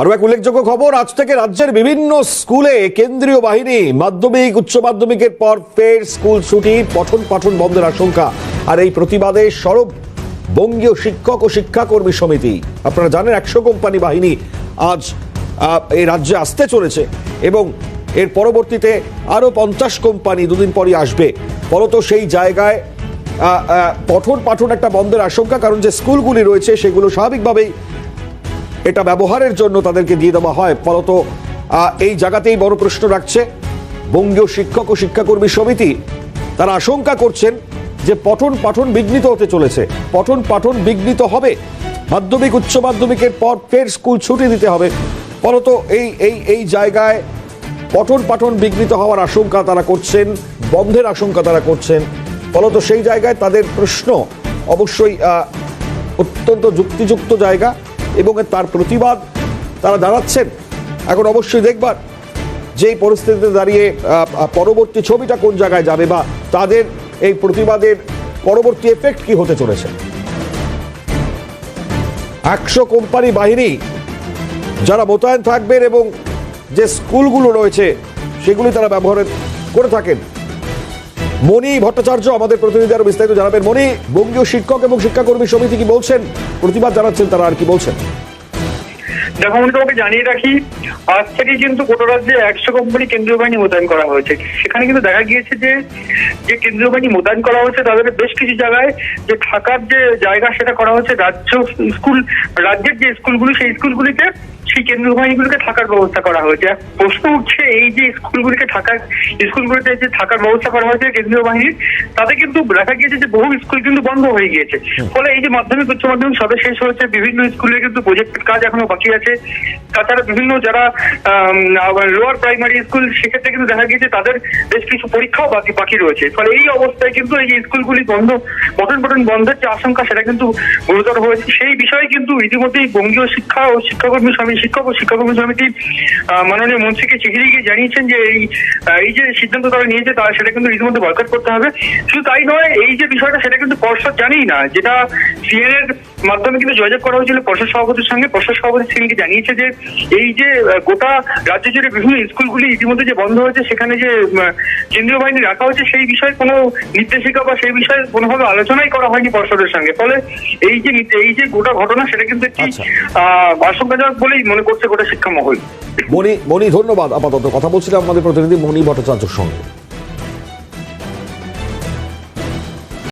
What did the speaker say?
আরও এক উল্লেখযোগ্য খবর, আজ থেকে রাজ্যের বিভিন্ন স্কুলে কেন্দ্রীয় বাহিনী, মাধ্যমিক, উচ্চ মাধ্যমিকের পর ফের স্কুল ছুটি, পঠন পাঠন বন্ধের আশঙ্কা। আর এই প্রতিবাদে সরব বঙ্গীয় শিক্ষক ও শিক্ষাকর্মী সমিতি। আপনারা জানেন, একশো কোম্পানি বাহিনী আজ এই রাজ্যে আসতে চলেছে এবং এর পরবর্তীতে আরও পঞ্চাশ কোম্পানি দুদিন পরই আসবে। ফলত সেই জায়গায় পঠন পাঠন একটা বন্ধের আশঙ্কা, কারণ যে স্কুলগুলি রয়েছে সেগুলো স্বাভাবিকভাবেই এটা ব্যবহারের জন্য তাদেরকে দিয়ে দেওয়া হয়। ফলত এই জায়গাতেই বড় প্রশ্ন রাখছে, বঙ্গীয় শিক্ষক ও শিক্ষাকর্মী সমিতি, তারা আশঙ্কা করছেন যে পঠন পাঠন বিঘ্নিত হতে চলেছে। পঠন পাঠন বিঘ্নিত হবে। মাধ্যমিক, উচ্চ মাধ্যমিকের পর ফের স্কুল ছুটি দিতে হবে। ফলত, এই এই এই জায়গায় পঠন পাঠন বিঘ্নিত হওয়ার আশঙ্কা তারা করছেন, বন্ধের আশঙ্কা তারা করছেন। ফলত, সেই জায়গায় তাদের প্রশ্ন অবশ্যই অত্যন্ত যুক্তিযুক্ত জায়গা। এবং তার প্রতিবাদ তারা দাঁড়াচ্ছেন এখন অবশ্যই দেখবার যে এই পরিস্থিতিতে দাঁড়িয়ে পরবর্তী ছবিটা কোন জায়গায় যাবে বা তাদের এই প্রতিবাদের পরবর্তী এফেক্ট কি হতে চলেছে। একশো কোম্পানি বাহিনী যারা মোতায়েন থাকবেন এবং যে স্কুলগুলো রয়েছে, সেগুলি তারা ব্যবহার করে থাকেন। মণি ভট্টাচার্য আমাদের প্রতিনিধি আরও বিস্তারিত জানাবেন। মণি, বঙ্গীয় শিক্ষক এবং শিক্ষাকর্মী সমিতি কি বলছেন? প্রতিবাদ জানাচ্ছেন তারা আর কি বলছেন? দেখো, আমি তোমাকে জানিয়ে রাখি, আজ থেকে কিন্তু গোটা রাজ্যে একশো কোম্পানি কেন্দ্রীয় বাহিনী মোতায়েন করা হয়েছে। সেখানে কিন্তু দেখা গিয়েছে যে যে কেন্দ্রীয় বাহিনী মোতায়েন করা হয়েছে, তাদের বেশ কিছু জায়গায় যে থাকার যে জায়গা সেটা করা হয়েছে, রাজ্য স্কুল, রাজ্যের যে স্কুলগুলি, সেই স্কুলগুলিতে সেই কেন্দ্রীয় বাহিনীগুলিকে থাকার ব্যবস্থা করা হয়েছে। প্রশ্ন উঠছে এই যে স্কুলগুলিকে থাকার স্কুলগুলিতে যে থাকার ব্যবস্থা করা হয়েছে কেন্দ্রীয় বাহিনীর তাতে কিন্তু দেখা গিয়েছে যে বহু স্কুল কিন্তু বন্ধ হয়ে গিয়েছে। ফলে এই যে মাধ্যমিক উচ্চ মাধ্যমিক সবে শেষ হয়েছে বিভিন্ন স্কুলে কিন্তু প্রজেক্টের কাজ এখনও বাকি আছে। তাছাড়া বিভিন্ন যারা লোয়ার প্রাইমারি স্কুল সেক্ষেত্রে কিন্তু দেখা গিয়েছে তাদের বেশ কিছু পরীক্ষাও বাকি বাকি রয়েছে। ফলে এই অবস্থায় কিন্তু এই যে স্কুলগুলি বন্ধ পঠন পঠন বন্ধের যে আশঙ্কা সেটা কিন্তু গুরুতর হয়েছে। সেই বিষয়ে কিন্তু ইতিমধ্যেই বঙ্গীয় শিক্ষা ও শিক্ষাকর্মী সমিতি শিক্ষক ও শিক্ষাকর্মী সমিতি মাননীয় মন্ত্রীকে চিঠি লিখে জানিয়েছেন যে এই এই যে সিদ্ধান্ত তারা নিয়েছে তারা সেটা কিন্তু ইতিমধ্যে বয়কট করতে হবে। শুধু তাই নয় এই যে বিষয়টা সেটা কিন্তু পর্ষদ জানেই না। যেটা সিএন এর মাধ্যমে কিন্তু যোগাযোগ করা হয়েছিল পর্ষদ সভাপতির সঙ্গে পর্ষদ সভাপতি সিংকে জানিয়েছে যে এই যে গোটা রাজ্য জুড়ে বিভিন্ন স্কুলগুলি ইতিমধ্যে যে বন্ধ হয়েছে সেখানে যে কেন্দ্রীয় বাহিনী রাখা হয়েছে সেই বিষয়ে কোনো নির্দেশিকা বা সেই বিষয়ে কোনোভাবে আলোচনাই করা হয়নি পর্ষদের সঙ্গে। ফলে এই যে নীতি- এই যে গোটা ঘটনা সেটা কিন্তু একটি আচ্ছা। আহ, আশঙ্কাজনক বলেই মনে করছে গোটা শিক্ষা মহল। মণি মণি, ধন্যবাদ আপাতত। কথা বলছিলাম আমাদের প্রতিনিধি মণি ভট্টাচার্যর সঙ্গে।